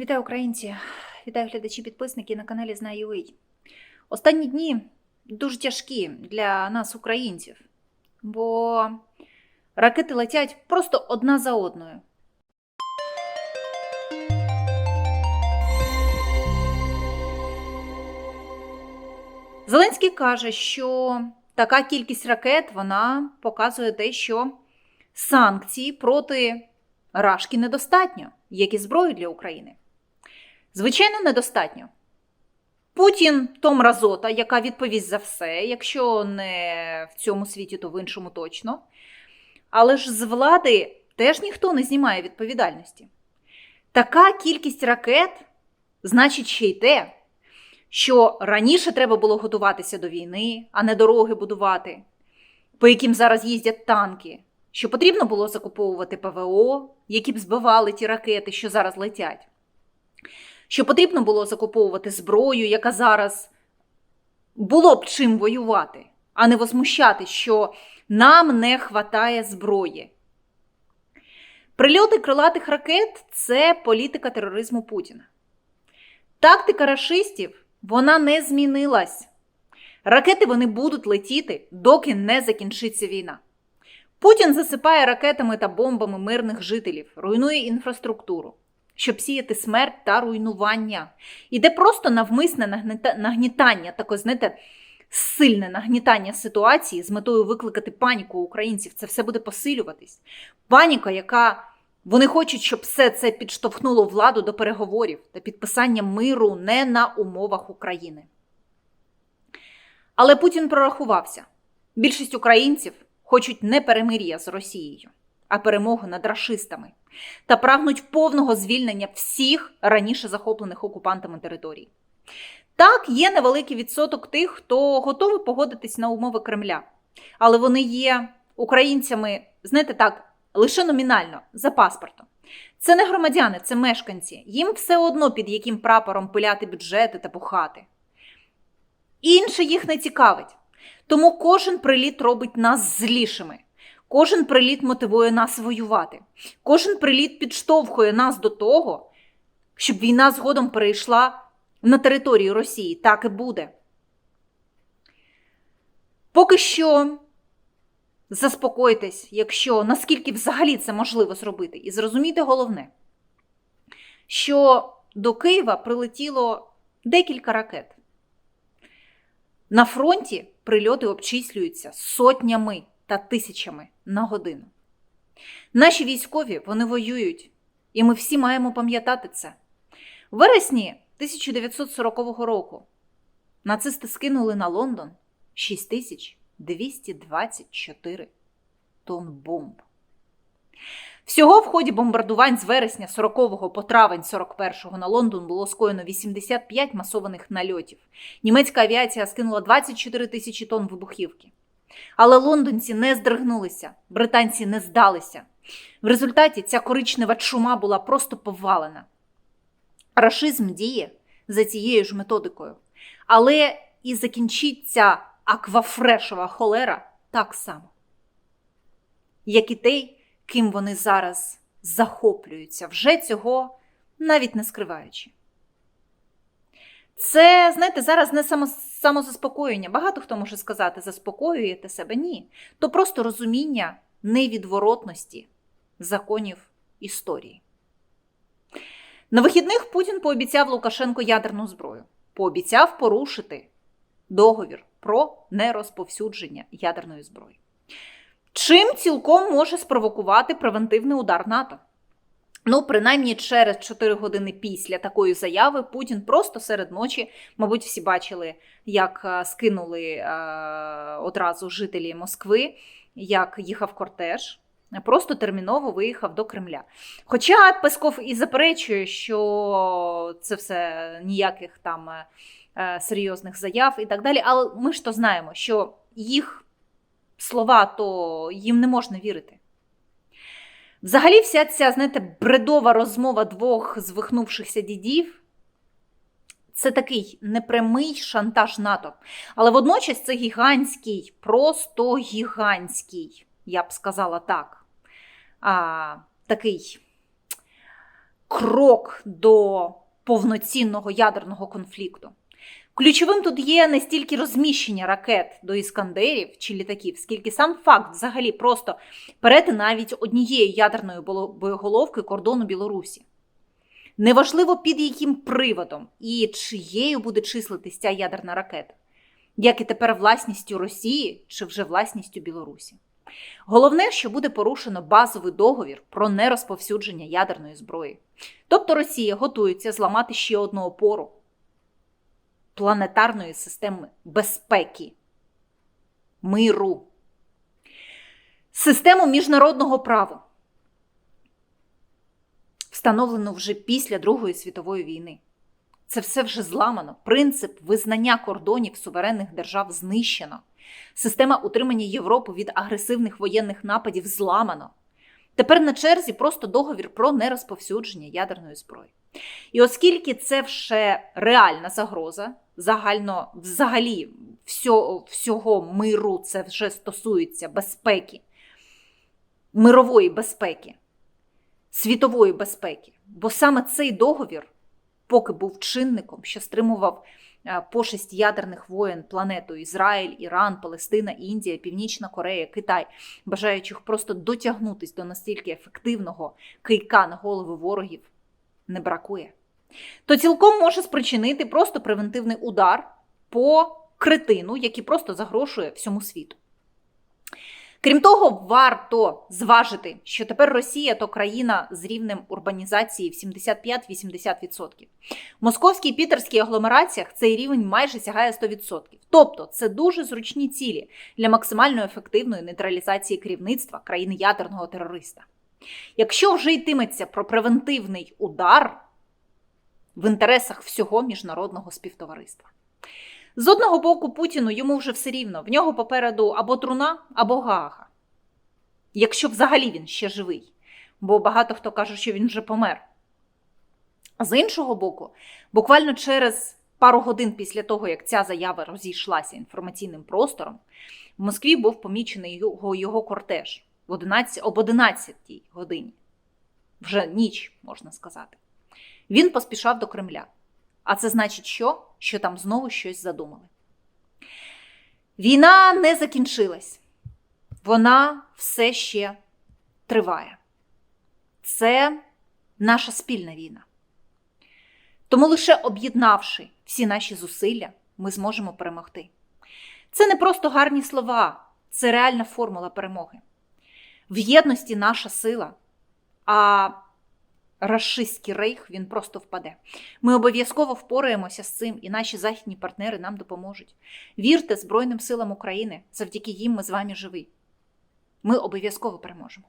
Вітаю українці! Вітаю глядачі підписники на каналі Знаю.ua. Останні дні дуже тяжкі для нас, українців, бо ракети летять просто одна за одною. Зеленський каже, що така кількість ракет вона показує те, що санкцій проти Рашки недостатньо, як і зброї для України. Звичайно, недостатньо. Путін то мразота, яка відповість за все, якщо не в цьому світі, то в іншому точно. Але ж з влади теж ніхто не знімає відповідальності. Така кількість ракет значить ще й те, що раніше треба було готуватися до війни, а не дороги будувати, по яким зараз їздять танки, що потрібно було закуповувати ПВО, які б збивали ті ракети, що зараз летять що потрібно було закуповувати зброю, яка зараз було б чим воювати, а не возмущати, що нам не хватає зброї. Прильоти крилатих ракет це політика тероризму Путіна. Тактика рашистів вона не змінилась. Ракети вони будуть летіти, доки не закінчиться війна. Путін засипає ракетами та бомбами мирних жителів, руйнує інфраструктуру щоб сіяти смерть та руйнування. Іде просто навмисне нагнітання, таке, знаєте, сильне нагнітання ситуації з метою викликати паніку українців. Це все буде посилюватись. Паніка, яка вони хочуть, щоб все це підштовхнуло владу до переговорів та підписання миру не на умовах України. Але Путін прорахувався. Більшість українців хочуть не перемир'я з Росією, а перемогу над рашистами та прагнуть повного звільнення всіх раніше захоплених окупантами територій. Так, є невеликий відсоток тих, хто готовий погодитись на умови Кремля, але вони є українцями, знаєте так, лише номінально за паспортом. Це не громадяни, це мешканці. Їм все одно під яким прапором пиляти бюджети та бухати. Інше їх не цікавить. Тому кожен приліт робить нас злішими. Кожен приліт мотивує нас воювати. Кожен приліт підштовхує нас до того, щоб війна згодом перейшла на територію Росії. Так і буде. Поки що заспокойтесь, якщо наскільки взагалі це можливо зробити. І зрозумійте головне, що до Києва прилетіло декілька ракет. На фронті прильоти обчислюються сотнями та тисячами на годину. Наші військові вони воюють, і ми всі маємо пам'ятати це. У вересні 1940 року нацисти скинули на Лондон 6224 тонн бомб. Всього в ході бомбардувань з вересня 40 по травень 41 на Лондон було скоєно 85 масованих нальотів. Німецька авіація скинула 24 тисячі тонн вибухівки. Але лондонці не здригнулися, британці не здалися. В результаті ця коричнева чума була просто повалена. Рашизм діє за цією ж методикою. Але і закінчиться аквафрешова холера так само, як і той, ким вони зараз захоплюються, вже цього навіть не скриваючи. Це, знаєте, зараз не само, самозаспокоєння. Багато хто може сказати, заспокоюєте себе. Ні. То просто розуміння невідворотності законів історії. На вихідних Путін пообіцяв Лукашенко ядерну зброю. Пообіцяв порушити договір про нерозповсюдження ядерної зброї. Чим цілком може спровокувати превентивний удар НАТО? Ну, принаймні через 4 години після такої заяви Путін просто серед ночі, мабуть, всі бачили, як скинули е, одразу жителі Москви, як їхав кортеж. Просто терміново виїхав до Кремля. Хоча Песков і заперечує, що це все ніяких там е, серйозних заяв і так далі. Але ми ж то знаємо, що їх слова то їм не можна вірити. Взагалі, вся ця, знаєте, бредова розмова двох звихнувшихся дідів це такий непрямий шантаж НАТО. Але водночас це гігантський, просто гігантський, я б сказала так. а, Такий крок до повноцінного ядерного конфлікту. Ключовим тут є не стільки розміщення ракет до іскандерів чи літаків, скільки сам факт взагалі просто перетин навіть однієї ядерної боєголовки кордону Білорусі. Неважливо під яким приводом і чиєю буде числитись ця ядерна ракета, як і тепер власністю Росії чи вже власністю Білорусі. Головне, що буде порушено базовий договір про нерозповсюдження ядерної зброї. Тобто Росія готується зламати ще одну опору планетарної системи безпеки, миру, систему міжнародного права, встановлену вже після Другої світової війни. Це все вже зламано. Принцип визнання кордонів суверенних держав знищено. Система утримання Європи від агресивних воєнних нападів зламано. Тепер на черзі просто договір про нерозповсюдження ядерної зброї. І оскільки це вже реальна загроза, загально, взагалі всього, всього миру, це вже стосується безпеки, мирової безпеки, світової безпеки. Бо саме цей договір, поки був чинником, що стримував е, пошесть ядерних воєн планету Ізраїль, Іран, Палестина, Індія, Північна Корея, Китай, бажаючих просто дотягнутись до настільки ефективного кийка на голови ворогів, не бракує. То цілком може спричинити просто превентивний удар по критину, який просто загрошує всьому світу. Крім того, варто зважити, що тепер Росія то країна з рівнем урбанізації в 75-80%. В московській і пітерській агломераціях цей рівень майже сягає 100%. Тобто це дуже зручні цілі для максимально ефективної нейтралізації керівництва країни ядерного терориста. Якщо вже йтиметься про превентивний удар в інтересах всього міжнародного співтовариства. З одного боку, Путіну йому вже все рівно, в нього попереду або труна, або Гаага. Якщо взагалі він ще живий, бо багато хто каже, що він вже помер. З іншого боку, буквально через пару годин після того, як ця заява розійшлася інформаційним простором, в Москві був помічений його, його кортеж об 11, об 11 годині. Вже ніч, можна сказати. Він поспішав до Кремля. А це значить, що? Що там знову щось задумали. Війна не закінчилась, вона все ще триває. Це наша спільна війна. Тому лише об'єднавши всі наші зусилля, ми зможемо перемогти. Це не просто гарні слова, це реальна формула перемоги. В єдності наша сила, а рашистський рейх він просто впаде. Ми обов'язково впораємося з цим, і наші західні партнери нам допоможуть. Вірте Збройним силам України, завдяки їм ми з вами живі. Ми обов'язково переможемо.